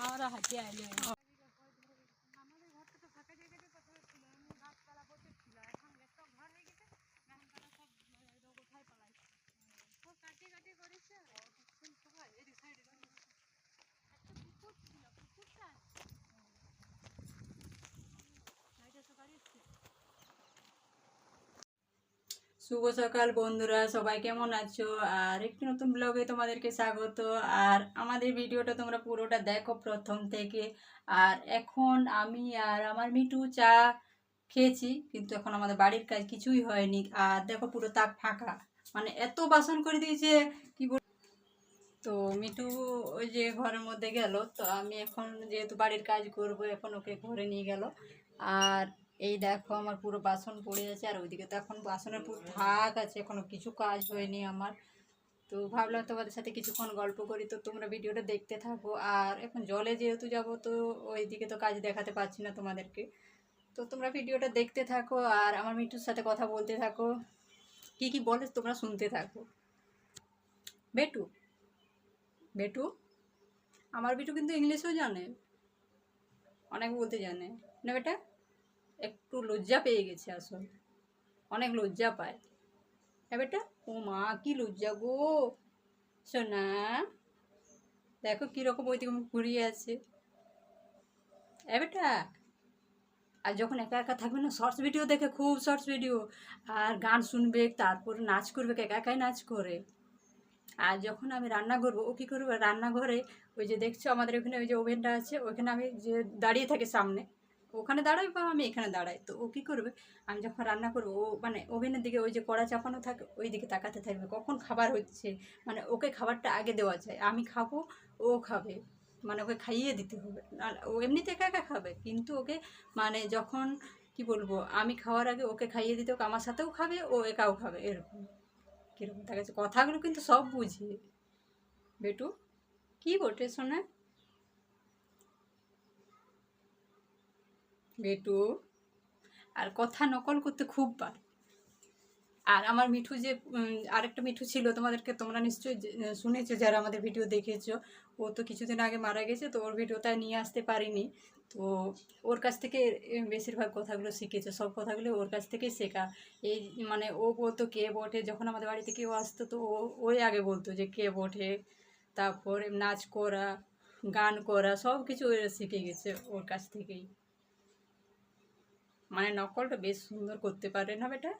মারা হাতে আইলে আমাদের ঘরটা তো ফাঁকা জায়গাতে প্রথমে ছিল এমনি গাছপালা প্রচুর ছিল এখন সব ঘর হয়ে গেছে এখন তারা সব আহ, কোথায় পালাইছে সব কাটিয়ে কাটিয়ে করেছে ফুল সবাই এদিক সাইডে একটা পুকুর ছিল পুকুরটা সাইডে তো কাটিয়েছে শুভ সকাল বন্ধুরা, সবাই কেমন আছো? আর একটি নতুন ব্লগে তোমাদেরকে স্বাগত। আর আমাদের ভিডিওটা তোমরা পুরোটা দেখো প্রথম থেকে। আর এখন আমি আর আমার মিটু চা খেয়েছি, কিন্তু এখন আমাদের বাড়ির কাজ কিছুই হয়নি। আর দেখো পুরো তাক ফাঁকা। মানে এত বাসন করে দিয়েছে, কি বল তো মিটু ওই যে ঘরের মধ্যে গেল। তো আমি এখন যেহেতু বাড়ির কাজ করব, এখন ওকে ঘরে নিয়ে গেল। আর এই দেখো আমার পুরো বাসন পড়ে আছে, আর ওইদিকে তো এখন বাসনের পুরো থাক আছে, এখনও কিছু কাজ হয়নি আমার। তো ভাবলাম তোমাদের সাথে কিছুক্ষণ গল্প করি, তো তোমরা ভিডিওটা দেখতে থাকো। আর এখন জলে যেহেতু যাব, তো ওইদিকে তো কাজ দেখাতে পারছি না তোমাদেরকে। তো তোমরা ভিডিওটা দেখতে থাকো, আর আমার মিটুর সাথে কথা বলতে থাকো। কি কি বলে তোমরা শুনতে থাকো। বেটু? বেটু? আমার বিটু কিন্তু ইংলিশও জানে। অনেক বলতে জানে। না বেটা? একটু লজ্জা পেয়ে গেছে আসলে। অনেক লজ্জা পায়। হ্যাঁ বেটা, ও মা, কি লজ্জা গো। সোনা, দেখো কীরকম ওইদিকে ঘুরিয়ে আছে। এ বেটা, আর যখন একা একা থাকবে না শর্টস ভিডিও দেখে, খুব শর্টস ভিডিও আর গান শুনবে, তারপর নাচ করবে, একা একাই নাচ করে। আর যখন আমি রান্না করব, ও কী করবে? রান্নাঘরে ওই যে দেখছ আমাদের ওখানে ওই যে ওভেনটা আছে ওখানে আমি যে দাঁড়িয়ে থাকি সামনে ওখানে দাঁড়াই বা আমি এখানে দাঁড়াই, তো ও কী করবে? আমি যখন রান্না করব, ও মানে ওভেনের দিকে ওই যে কড়া চাপানো থাকে ওই দিকে তাকাতে থাকবে। কখন খাবার হচ্ছে? মানে ওকে খাবারটা আগে দেওয়া যায়। আমি খাব, ও খাবে। মানে ওকে খাইয়ে দিতে হবে। ও এমনিতে একা একা খাবে, কিন্তু ওকে মানে যখন, কি বলব, আমি খাওয়ার আগে ওকে খাইয়ে দিতে হোক আমার সাথেও খাবে, ও একাও খাবে, এরকম। কীরকম তার কাছে কথাগুলো কিন্তু সব বুঝি বেটু, কি বটে শোনা বেটু আর কথা নকল করতে খুব পারে আর আমার মিঠু যে আরেকটা মিঠু ছিল তোমাদেরকে তোমরা নিশ্চয়ই শুনেছো, যারা আমাদের ভিডিও দেখেছ। ও তো কিছুদিন আগে মারা গেছে, তো ওর ভিডিও ভিডিওটা নিয়ে আসতে পারিনি। তো ওর কাছ থেকে বেশিরভাগ কথাগুলো শিখেছে। সব কথাগুলো ওর কাছ থেকেই শেখা। এই মানে ও বলতো কে বটে। যখন আমাদের বাড়িতে কেউ আসতো, তো ও, ওই আগে বলতো যে কে বটে। তারপর নাচ করা, গান করা সব কিছু শিখে গেছে ওর কাছ থেকেই। মানে নকলটা বেশ সুন্দর করতে পারে না বেটা।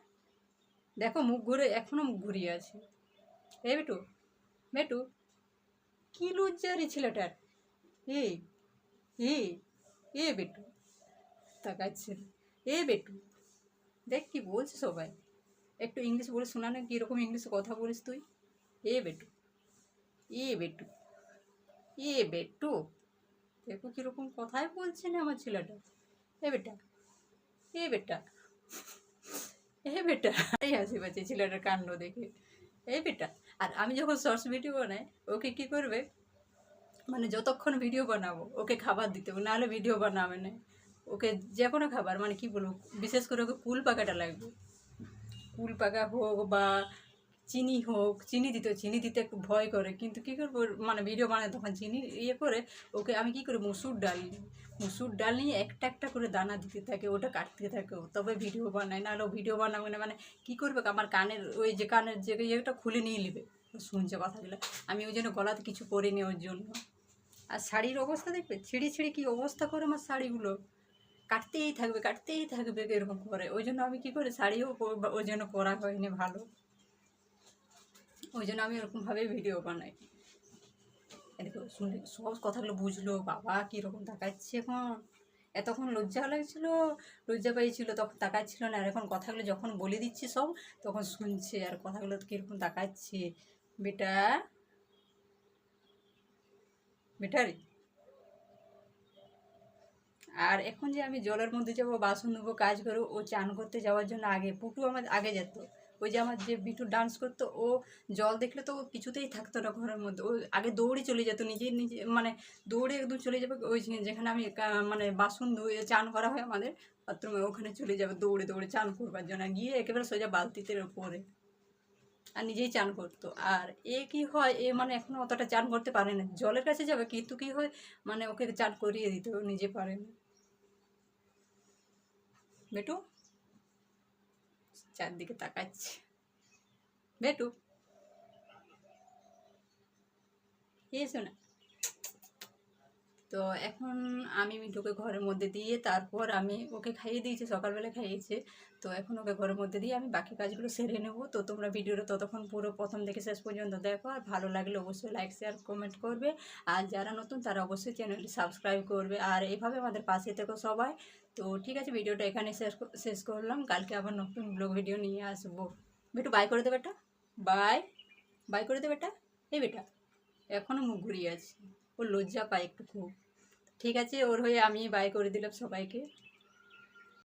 দেখো মুখ ঘুরে, এখনও মুখ ঘুরিয়ে আছে। এ বেটু বেটু, কি লজ্জারি ছেলেটার। এ এ এ বেটু, তাকাচ্ছে এ বেটু, দেখ কি বলছে সবাই। একটু ইংলিশ বলে শোনা না, কীরকম ইংলিশে কথা বলিস তুই। এ বেটু এ বেটু এ বেটু। দেখো কীরকম কথাই বলছে না আমার ছেলেটা। এ বেটা এ বেটা। এ বেটা। এই হাসি পাচ্ছে ছেলেটার কাণ্ড দেখে। এ বেটা। আর আমি যখন শর্টস ভিডিও বানাই, ওকে কি করবে? মানে যতক্ষণ ভিডিও বানাবো, ওকে খাবার দিতে হবে, নাহলে ভিডিও বানাবে না। ওকে যে কোনো খাবার মানে কি বলব, বিশেষ করে ওকে কুল পাকাটা লাগবে। কুল পাকা হোক বা চিনি হোক, চিনি দিতে চিনি দিতে একটু ভয় করে। কিন্তু কী করব মানে ভিডিও বানায় তখন চিনি ইয়ে করে, ওকে আমি কি করি মুসুর ডাল মুসুর ডাল নিয়ে একটা একটা করে দানা দিতে থাকে, ওটা কাটতে থাকে তবে ভিডিও বানায়, নাহলে ভিডিও বানাবে না মানে কী করবে, আমার কানের ওই যে কানের যে ইয়েটা খুলে নিয়ে নেবে। শুনছে কথাগুলো, আমি ওই জন্য গলাতে কিছু পরিনি ওর জন্য। আর শাড়ির অবস্থা দেখবে, ছিঁড়ি ছিঁড়ি কী অবস্থা করে আমার শাড়িগুলো? কাটতেই থাকবে কাটতেই থাকবে এরকম করে। ওই জন্য আমি কী করে, শাড়িও ওই জন্য পরা হয়নি ভালো। ওই জন্য আমি ওরকমভাবেই ভিডিও বানাই। এদিকে শুনে সব কথাগুলো বুঝলো, বাবা কীরকম তাকাচ্ছে এখন। এতক্ষণ লজ্জা লাগছিল, লজ্জা পেয়েছিল, তখন তাকাচ্ছিল না। আর এখন কথাগুলো যখন বলে দিচ্ছি সব, তখন শুনছে, আর কথাগুলো কীরকম তাকাচ্ছে। বেটা বেটারই আর এখন যে আমি জলের মধ্যে যাব, বাসন ধোবো, কাজ করব, ও চান করতে যাওয়ার জন্য আগে, পুটু আমার আগে যেত। ওই যে আমার যে বিটু ডান্স করতো, ও জল দেখলে তো কিছুতেই থাকতো না ঘরের মধ্যে। ও আগে দৌড়ে চলে যেত, নিজে নিজে মানে দৌড়ে একদম চলে যাবে ওই যেখানে আমি মানে বাসন ধুয়ে চান করা হয় আমাদের বাথরুমে ওখানে চলে যাবে দৌড়ে দৌড়ে চান করবার জন্য। গিয়ে একেবারে সোজা বালতিতে পরে আর নিজেই চান করতো। আর এ কি হয়, এ মানে এখনও অতটা চান করতে পারে না। জলের কাছে যাবে, কিন্তু কি হয় মানে ওকে চান করিয়ে দিতে নিজে পারে না। বেটু চারদিকে তাকাচ্ছে। বেটু। এসো না। তো এখন আমি মিঠুকে ঘরের মধ্যে দিয়ে তারপর আমি ওকে খাইয়ে দিয়েছি, সকালবেলা খাইয়েছে। তো এখন ওকে ঘরের মধ্যে দিয়ে আমি বাকি কাজগুলো সেরে নেব। তো তোমরা ভিডিওটা ততক্ষণ পুরো প্রথম থেকে শেষ পর্যন্ত দেখো। আর ভালো লাগলে অবশ্যই লাইক শেয়ার কমেন্ট করবে। আর যারা নতুন তারা অবশ্যই চ্যানেলটি সাবস্ক্রাইব করবে। আর এভাবে আমাদের পাশে থেকো সবাই। তো ঠিক আছে, ভিডিওটা এখানে শেষ শেষ করলাম। কালকে আবার নতুন ব্লগ ভিডিও নিয়ে আসব। বেটু বাই করে দে বেটা। বাই বাই করে দে বেটা। এই বেটা এখনও মুখ ঘুরিয়ে আছে। ও লজ্জা পায় একটু খুব। ঠিক আছে ওর হয়ে আমি বাই করে দিলাম সবাইকে।